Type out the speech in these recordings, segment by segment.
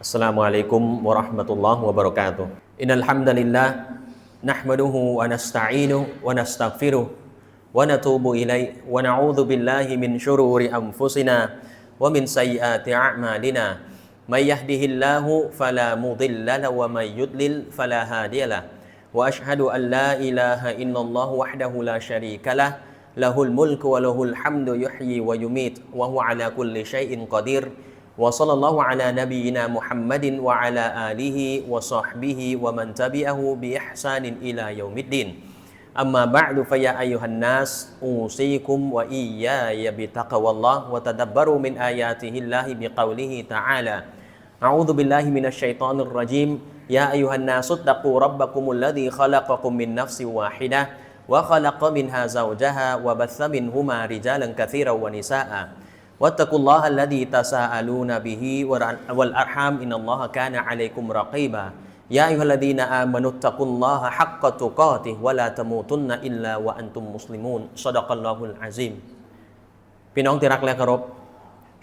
السلام عليكم ورحمة الله وبركاته إن الحمد لله نحمده ونستعينه ونستغفره ونتوب إليه ونعوذ بالله من شرور أنفسنا ومن سيئات أعمالنا من يهده الله فلا مضل له ومن يضلل فلا هادي له وأشهد أن لا إله إلا الله وحده لا شريك له له الملك وله الحمد يحيي ويميت وهو على كل شيء قدير وصلى الله على نبينا محمد وعلى آله وصحبه ومن تبعه بإحسان إلى يوم الدين. أما بعد فيا أيها الناس أوصيكم وإياي بتقوى الله وتدبروا من آياته الله بقوله تعالى أعوذ بالله من الشيطان الرجيم. يا أيها الناس اتقوا ربكم الذي خلقكم من نفس واحدة وخلق منها زوجها وبث منهما رجالا كثيرا ونساء. วัตกุลลอฮ์อัลลดีตาซาอาลูนบิฮิวัลอัลฮามอินอัลลอฮ์กานะอะลัยกุมรอกีบายาอิฮัลดีนอามานุตะกุลลอฮะฮักกะตุกอติวะลาตะมูตุนนะอิลลาวะอันตุมมุสลิมูนซอดะกัลลอฮุลอาซิมพี่น้องที่รักและารพ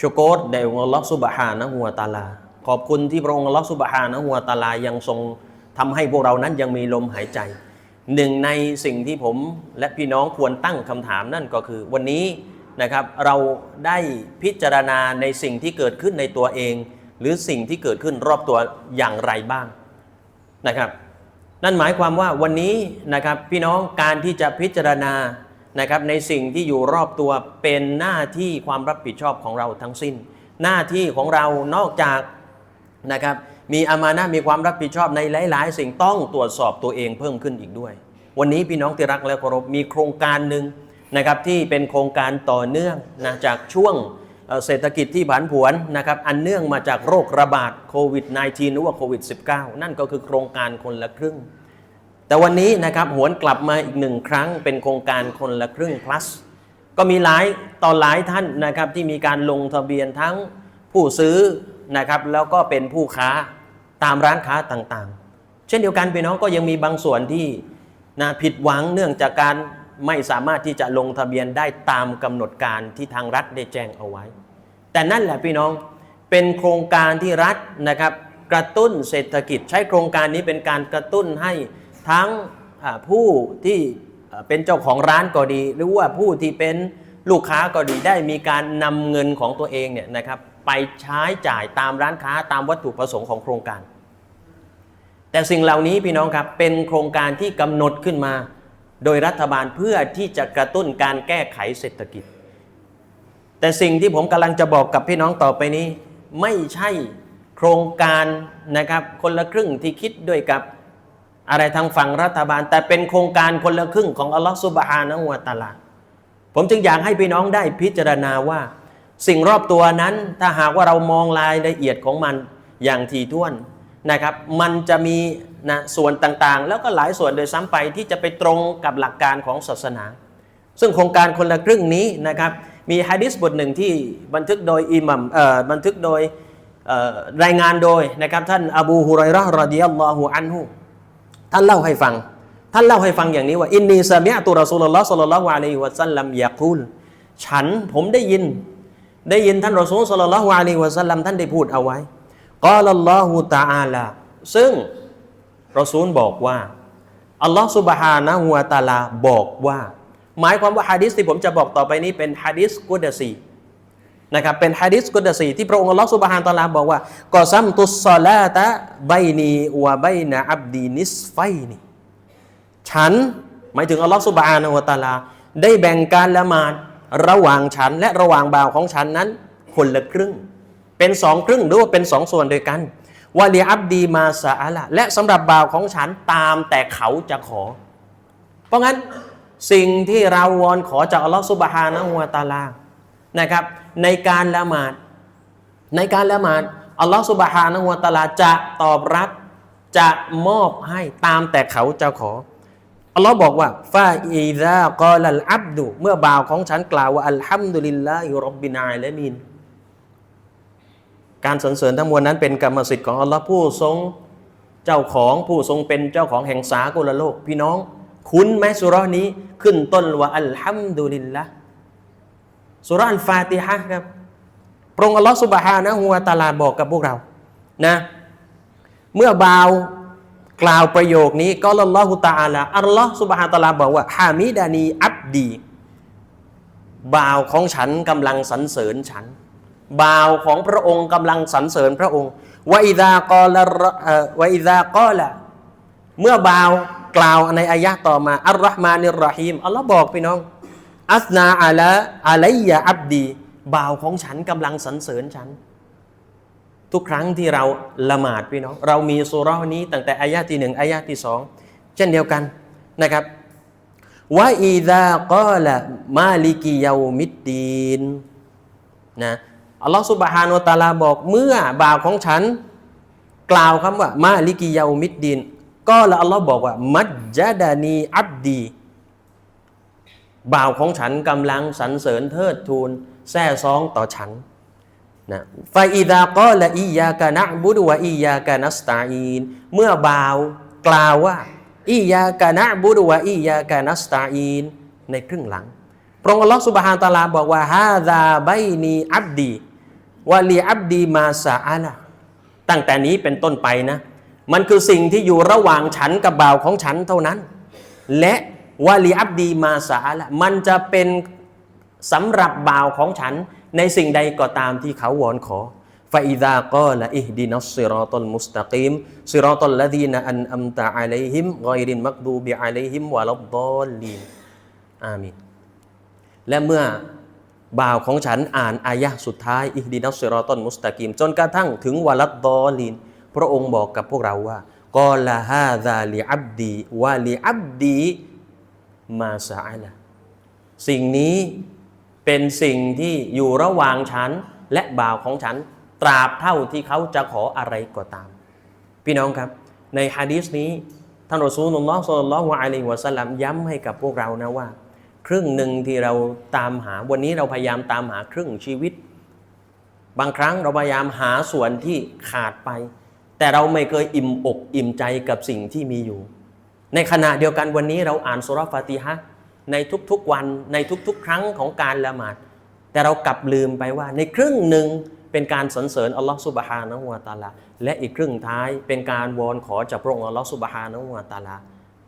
ชโกตแด่องค์สุบฮานะฮุวตาลา ขอบคุณที่พระองค์อัลลสุบฮานะฮุวตาลายังทรงทำให้พวกเรานั้นยังมีลมหายใจ หนึ่งในสิ่งที่ผมและพี่น้องควรตั้งคำถามนั่นก็คือ วันนี้ นะครับเราได้พิจารณาในสิ่งที่เกิดขึ้นในตัวเอง หรือสิ่งที่เกิดขึ้นรอบตัวอย่างไรบ้างนะครับ นั่นหมายความว่าวันนี้นะครับพี่น้องการที่จะพิจารณานะครับในสิ่งที่อยู่รอบตัวเป็นหน้าที่ความรับผิดชอบของเราทั้งสิ้น หน้าที่ของเรานอกจากนะครับมีอามานะมีความรับผิดชอบในหลาย ๆ สิ่งต้องตรวจสอบตัวเองเพิ่มขึ้นอีกด้วย วันนี้พี่น้องที่รักและเคารพมีโครงการหนึ่ง นะครับที่เป็นโครงการต่อเนื่องนะจากช่วงเศรษฐกิจที่ผันผวนนะครับอันเนื่องมาจากโรคระบาดโควิด -19 หรือว่าโควิด -19 นั่นก็คือโครงการคนละครึ่ง แต่วันนี้นะครับหวนกลับมาอีกหนึ่งครั้งเป็นโครงการคนละครึ่ง plus ก็มีหลายต่อหลายท่านนะครับที่มีการลงทะเบียนทั้งผู้ซื้อนะครับแล้วก็เป็นผู้ค้าตามร้านค้าต่างๆ เช่นเดียวกันพี่น้องก็ยังมีบางส่วนที่นะผิดหวังเนื่องจากการ ไม่สามารถที่จะลงทะเบียนได้ตามกำหนดการที่ทางรัฐได้แจ้งเอาไว้ แต่นั่นแหละพี่น้องเป็นโครงการที่รัฐนะครับกระตุ้นเศรษฐกิจ ใช้โครงการนี้เป็นการกระตุ้นให้ทั้งผู้ที่เป็นเจ้าของร้านก็ดี หรือว่าผู้ที่เป็นลูกค้าก็ดีได้มีการนำเงินของตัวเองเนี่ยนะครับไปใช้จ่ายตามร้านค้าตามวัตถุประสงค์ของโครงการ แต่สิ่งเหล่านี้พี่น้องครับเป็นโครงการที่กำหนดขึ้นมา โดยรัฐบาลเพื่อที่จะกระตุ้นการแก้ไขเศรษฐกิจ แต่สิ่งที่ผมกำลังจะบอกกับพี่น้องต่อไปนี้ ไม่ใช่โครงการนะครับคนละครึ่งที่คิดด้วยกับอะไรทางฝั่งรัฐบาล แต่เป็นโครงการคนละครึ่งของอัลลอฮฺสุบฮานะฮูวะตาลาผมจึงอยากให้พี่น้องได้พิจารณาว่า สิ่งรอบตัวนั้นถ้าหากว่าเรามองรายละเอียดของมันอย่างถี่ถ้วน นะครับมันจะมีนะส่วนต่างๆ แล้วก็หลายส่วนโดยซ้ำไปที่จะไปตรงกับหลักการของศาสนา ซึ่งโครงการคนละครึ่งนี้นะครับมีฮะดิษบทหนึ่งที่บันทึกโดยอิหมัมบันทึกโดยรายงานโดยนะครับท่านอบูฮุไรราะรอดิยัลลอฮุอันฮุท่านเล่าให้ฟัง ท่านเล่าให้ฟังอย่างนี้ว่าอินนีซามิอะตุรอซูลุลลอฮ์ศ็อลลัลลอฮุอะลัยฮิวะซัลลัมยะกูลฉันผมได้ยิน ได้ยินท่านรอซูลศ็อลลัลลอฮุอะลัยฮิวะซัลลัมท่านได้พูดเอาไว้ กาลัลลอฮุตะอาลาซึ่งรอซูลบอกว่าอัลลอฮ์สุบฮานะฮูวะตาลาบอกว่า หมายความว่าฮะดิษที่ผมจะบอกต่อไปนี้เป็นฮะดิษกุดซีนะครับเป็นฮะดิษกุดซีที่พระองค์อัลลอฮ์สุบฮานะฮูวะตะอาลาบอกว่ากอซัมตุสซอลาตะไบนีวะไบนะอับดีนิสไฟนีฉันหมายถึงอัลลอฮ์สุบฮานะฮูวะตาลา ได้แบ่งการละหมาดระหว่างฉันและระหว่างบ่าวของฉันนั้นคนละครึ่ง เป็นสองครึ่งหรือว่าเป็นสองส่วนด้วยกันวะลีอับดีมาซาอะละและสำหรับบ่าวของฉันตามแต่เขาจะขอ เพราะงั้นสิ่งที่เราวอนขอจากอัลลอฮฺสุบฮานะฮูวะตาลานะครับ ในการละหมาด ในการละหมาดอัลลอฮฺสุบฮานะฮูวะตาลาจะตอบรับจะมอบให้ตามแต่เขาจะขออัลลอฮ์บอกว่าฟาอีซากอลัลอับดุ เมื่อบ่าวของฉันกล่าวว่าอัลฮัมดุลิลลาฮิรับบินาละมิน การสรรเสริญทั้งมวลนั้นเป็นกรรมสิทธิ์ของอัลลอฮ์ผู้ทรงเจ้าของผู้ทรงเป็นเจ้าของแห่งสากลโลก พี่น้อง คุ้นไหมสุรานี้ขึ้นต้นว่าอัลฮัมดุลิลละสุราอัลฟาติฮะครับพระองค์อัลลอฮ์สุบฮานะฮูวะตาลาบอกกับพวกเรานะเมื่อบ่าวกล่าวประโยคนี้ก็ละลอฮุตาลาอัลลอฮ์สุบฮานะตาลาบอกว่าฮามิดานีอับดี บ่าวของฉันกำลังสรรเสริญฉัน บ่าวของพระองค์กำลังสรรเสริญพระองค์วอิดากอละวะอิดากอละเมื่อบ่าวกล่าวในอายะต่อมาอัลลอฮ์มานิรหีมอัลลอฮ์บอกพี่น้อง อัสนาอาละอาลัยยะอับดีบ่าวของฉันกำลังสรรเสริญฉัน ทุกครั้งที่เราละหมาดพี่น้อง เรามีสุรานี้ตั้งแต่อายะที่หนึ่งอายะที่สองเช่นเดียวกันนะครับว่าอีดากอละมาลิกิยามิดดีนนะ อัลลอฮฺสุบฮานุตาลาบอกเมื่อบ่าวของฉัน กล่าวคำว่า มาลิกิยามิดดีนก็ละอัลลอฮ์บอกว่า มัจจดานีอับดี บ่าวของฉันกำลังสรรเสริญเทิดทูนแซ่ซองต่อฉันนะฟาอิดากอละอียากะนะบุดวะอียากะนัสตาอีน เมื่อบ่าวกล่าวว่าอียากะนะบุดวะอียากะนัสตาอีน ในครึ่งหลังพระองค์อัลลอฮฺสุบฮานตาลาบอกว่าฮาดาไบนีอับดี วะลีอับดีมาซาอาละตั้งแต่นี้เป็นต้นไปนะ มันคือสิ่งที่อยู่ระหว่างฉันกับบ่าวของฉันเท่านั้น และวาลีอับดีมาสาอาละมันจะเป็นสำหรับบ่าวของฉันในสิ่งใดก็ตามที่เขาวอนขอฟาอิดากอละอิฮดินัสซิรอตัลมุสตะกีมซิรอตัลละดีนอันอัมตะอะลัยฮิมกอยรินมักดูบิอะลัยฮิมวะลัดดอลลีนอามีนและเมื่อ บ่าวของฉันอ่านอายะสุดท้ายอิฮดินัสเซรอตัลมุสตะกีมจนกระทั่งถึงวะลัดดอลลีนพระองค์บอกกับพวกเราว่ากอลาฮาซาลิอับดีวะลิอับดีมาซาอะละสิ่งนี้เป็นสิ่งที่อยู่ระหว่างฉันและบ่าวของฉัน ตราบเท่าที่เขาจะขออะไรก็ตาม พี่น้องครับ ในฮะดีษนี้ท่านรอซูลุลลอฮ์ศ็อลลัลลอฮุอะลัยฮิวะสัลลัมย้ำให้กับพวกเรานะว่า ครึ่งหนึ่งที่เราตามหาวันนี้เราพยายามตามหาครึ่งชีวิต บางครั้งเราพยายามหาส่วนที่ขาดไป แต่เราไม่เคยอิ่มอกอิ่มใจกับสิ่งที่มีอยู่ ในขณะเดียวกันวันนี้เราอ่านสุรฟาติฮะในทุกๆวันในทุกๆ ครั้งของการละหมาด แต่เรากลับลืมไปว่าในครึ่งหนึ่งเป็นการสรรเสริญอัลลอฮฺสุบฮานะฮูวะตะอาลาและอีกครึ่งท้ายเป็นการวอนขอจากพระองค์อัลลอฮฺสุบฮานะฮูวะตะอาลา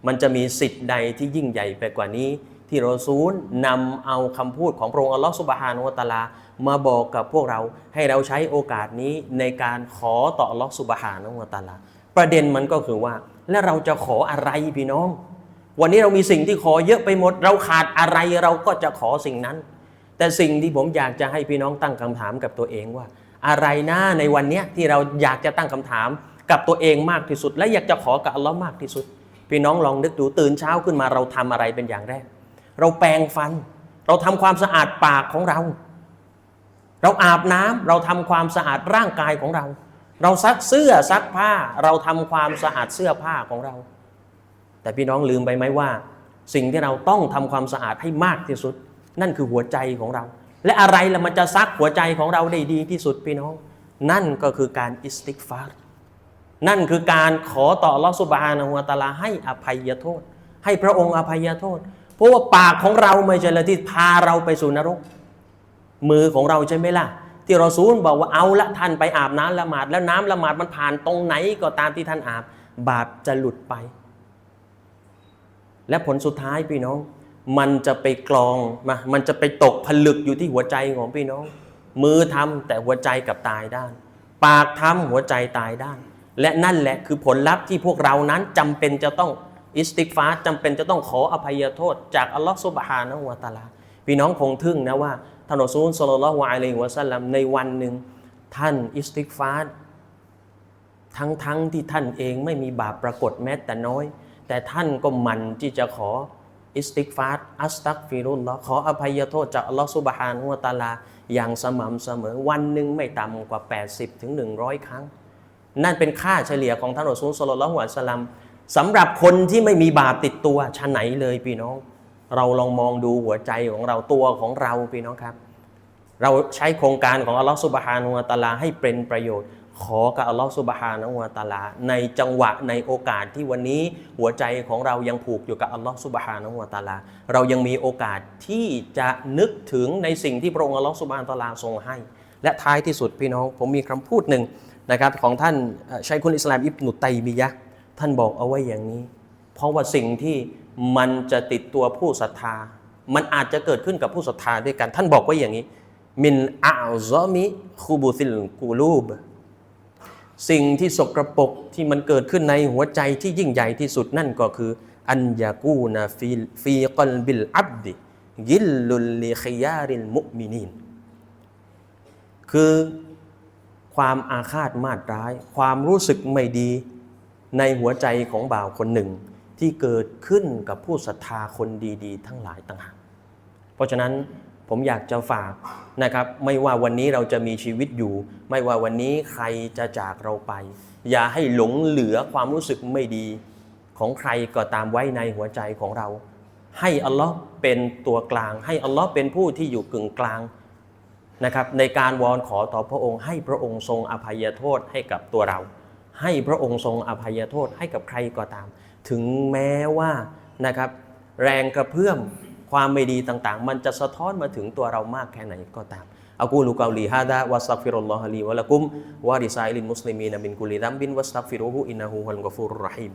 มันจะมีสิทธิ์ใดที่ยิ่งใหญ่ไปกว่านี้ ที่รอซูลนำเอาคำพูดของพระองค์อัลลอฮฺสุบฮานะฮูวตะอาลา มาบอกกับพวกเราให้เราใช้โอกาสนี้ในการขอต่ออัลลอฮฺสุบฮานะฮูวตะอาลา ประเด็นมันก็คือว่า แล้วเราจะขออะไรพี่น้อง วันนี้เรามีสิ่งที่ขอเยอะไปหมด เราขาดอะไรเราก็จะขอสิ่งนั้น แต่สิ่งที่ผมอยากจะให้พี่น้องตั้งคำถามกับตัวเองว่า อะไรนะในวันนี้ที่เราอยากจะตั้งคำถามกับตัวเองมากที่สุด และอยากจะขอกับอัลลอฮ์มากที่สุด พี่น้องลองนึกดูตื่นเช้าขึ้นมาเราทำอะไรเป็นอย่างแรก เราแปรงฟัน เราทำความสะอาดปากของเรา เราอาบน้ำเราทำความสะอาดร่างกายของเรา เราซักเสื้อซักผ้า เราทำความสะอาดเสื้อผ้าของเรา แต่พี่น้องลืมไปไหมว่า สิ่งที่เราต้องทำความสะอาดให้มากที่สุด นั่นคือหัวใจของเรา และอะไรละมันจะซักหัวใจของเราได้ดีที่สุดพี่น้อง นั่นก็คือการอิสติกฟารนั่นคือการขอต่ออัลอสุบานะฮูวตาลาให้อภัยโทษ ให้พระองค์อภัยโทษ เพราะว่าปากของเราไม่ใช่ละที่พาเราไปสู่นรก มือของเราใช่ไหมล่ะ ที่เรอซูลบอกว่าเอาละท่านไปอาบน้ำละหมาด แล้วน้ำละหมาดมันผ่านตรงไหนก็ตามที่ท่านอาบ บาปจะหลุดไป และผลสุดท้ายพี่น้อง มันจะไปกรองมามันจะไปตกผลึกอยู่ที่หัวใจของพี่น้อง มือทำแต่หัวใจกับตายด้าน ปากทำหัวใจตายด้าน และนั่นแหละคือผลลัพธ์ที่พวกเรานั้นจำเป็นจะต้อง อิสติกฟาร์จำเป็นจะต้องขออภัยโทษ จากอัลลอฮฺสุบฮานะฮูวตาลา พี่น้องคงทึ่งนะว่าท่านอัซูลสลลัลลอฮุอะลัยฮิวะสัลลัมในวันหนึ่งท่านอิสติกฟาทั้งทั้งที่ท่านเองไม่มีบาปปรากฏแม้แต่น้อย แต่ท่านก็หมันที่จะขออิสติกฟาอัสตักฟิรุลลอขออภัยโทษจากอัลลอฮฺสุบฮานะฮูวตาลา อย่างสม่ำเสมอวันหนึ่งไม่ต่ำกว่า 80 ถึง 100 ครั้ง นั่นเป็นค่าเฉลี่ยของท่านอัซูลสลลัลลอฮุอะลัยฮิวะสัลลัม สำหรับคนที่ไม่มีบาปติดตัวชะไหนเลยพี่น้อง เราลองมองดูหัวใจของเราตัวของเราพี่น้องครับ เราใช้โครงการของอัลลอฮฺสุบฮานุวะตาลาให้เป็นประโยชน์ ขอกับอัลลอฮฺสุบฮานุวะตาลา ในจังหวะในโอกาสที่วันนี้หัวใจของเรายังผูกอยู่กับอัลลอฮฺสุบฮานุวะตาลา เรายังมีโอกาสที่จะนึกถึงในสิ่งที่พระองค์อัลลอฮฺสุบฮานุวะตาลาทรงให้ และท้ายที่สุดพี่น้องผมมีคำพูดหนึ่งนะครับของท่านเอ่อชัยคุลอิสลามอิบนุตัยมียะห์ ท่านบอกเอาไว้อย่างนี้ เพราะว่าสิ่งที่มันจะติดตัวผู้ศรัทธา มันอาจจะเกิดขึ้นกับผู้ศรัทธาด้วยกันท่านบอกไว้อย่างนี้ มินอาซอมิคูบูซิลกูลูบสิ่งที่สกรปรกที่มันเกิดขึ้นในหัวใจที่ยิ่งใหญ่ที่สุดนั่นก็คือ อันยากูนาฟีฟีกลบิลอับดิยิลลุลลิขยาริลมุมินีนคือความอาฆาตมาดร้าย ความรู้สึกไม่ดี ในหัวใจของบ่าวคนหนึ่งที่เกิดขึ้นกับผู้ศรัทธาคนดีๆ ทั้งหลายต่างหาก เพราะฉะนั้นผมอยากจะฝากนะครับ ไม่ว่าวันนี้เราจะมีชีวิตอยู่ ไม่ว่าวันนี้ใครจะจากเราไป อย่าให้หลงเหลือความรู้สึกไม่ดี ของใครก็ตามไว้ในหัวใจของเรา ให้อัลลอฮ์เป็นตัวกลาง ให้อัลลอฮ์เป็นผู้ที่อยู่กึ่งกลางนะครับในการวอนขอต่อพระองค์ให้พระองค์ทรงอภัยโทษให้กับตัวเรา ให้พระองค์ทรงอภัยโทษให้กับใครก็ตาม ถึงแม้ว่านะครับแรงกระเพื่อมความไม่ดีต่างๆ มันจะสะท้อนมาถึงตัวเรามากแค่ไหนก็ตามอากูลูกาลีฮาดะวัสตักฟิรุลลอฮะลีวะลักุมวะริซาอิลินมุสลิมีนบินกุลิดัมบินวัสตักฟิรุฮุอินนะฮูฮัลกอฟูรุรรหิม